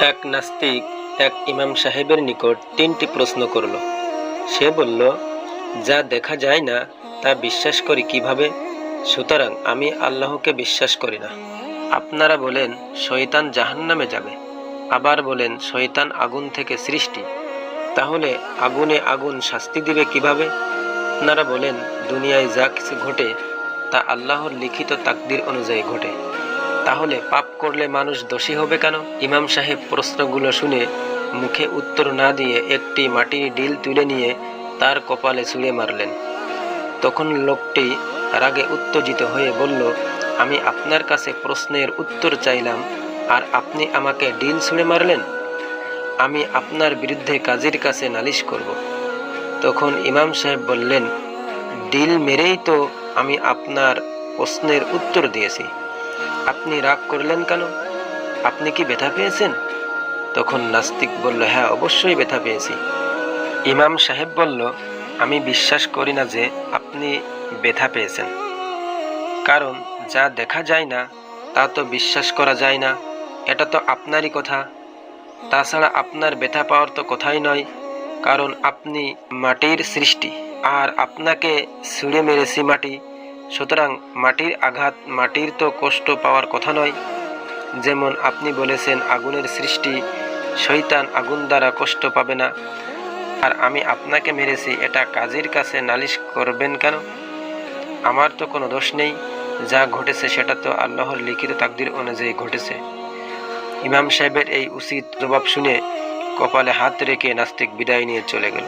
এক নাস্তিক, এক ইমাম সাহেবের নিকট তিনটি প্রশ্ন করল। সে বলল, যা দেখা যায় না, তা বিশ্বাস করি কীভাবে? সুতরাং আমি আল্লাহকে বিশ্বাস করি না। আপনারা বলেন, শয়তান জাহান্নামে যাবে। আবার বলেন, শয়তান আগুন থেকে সৃষ্টি। তাহলে আগুনে আগুন শাস্তি দিবে কীভাবে? আপনারা বলেন, দুনিয়ায় যা কিছু ঘটে, তা আল্লাহর লিখিত তাকদির অনুযায়ী ঘটে। তাহলে পাপ করলে মানুষ দোষী হবে কেন? ইমাম সাহেব প্রশ্নগুলো শুনে মুখে উত্তর না দিয়ে একটি মাটির ডিল তুলে নিয়ে তার কপালে ছুঁড়ে মারলেন। তখন লোকটি রাগে উত্তেজিত হয়ে বলল, আমি আপনার কাছে প্রশ্নের উত্তর চাইলাম, আর আপনি আমাকে ডিল ছুঁড়ে মারলেন? আমি আপনার বিরুদ্ধে কাজীর কাছে নালিশ করব। তখন ইমাম সাহেব বললেন, ডিল মেরেই তো আমি আপনার প্রশ্নের উত্তর দিয়েছি। আপনি রাগ করলেন কেন? আপনি কি ব্যথা পেয়েছেন? তখন নাস্তিক বলল হ্যাঁ অবশ্যই ব্যথা পেয়েছি। ইমাম সাহেব বলল, আমি বিশ্বাস করি না যে আপনি ব্যথা পেয়েছেন। কারণ যা দেখা যায় না, তা তো বিশ্বাস করা যায় না। এটা তো আপনারই কথা। তাছাড়া আপনার ব্যথা পাওয়ার তো কথাই নয়, কারণ আপনি মাটির সৃষ্টি। আর আপনাকে ছুঁড়ে মেরেছি মাটি। সুতরাং মাটির আঘাত মাটির তো কষ্ট পাওয়ার কথা নয়। যেমন আপনি বলেছেন, আগুনের সৃষ্টি শৈতান আগুন দ্বারা কষ্ট পাবে না। আর আমি আপনাকে মেরেছি, এটা কাজীর কাছে নালিশ করবেন কেন? আমার তো কোনো দোষ নেই, যা ঘটেছে সেটা তো আল্লাহর লিখিত তাকদির অনুযায়ী ঘটেছে। ইমাম সাহেবের এই উচিত জবাব শুনে কপালে হাত রেখে নাস্তিক বিদায় নিয়ে চলে গেল।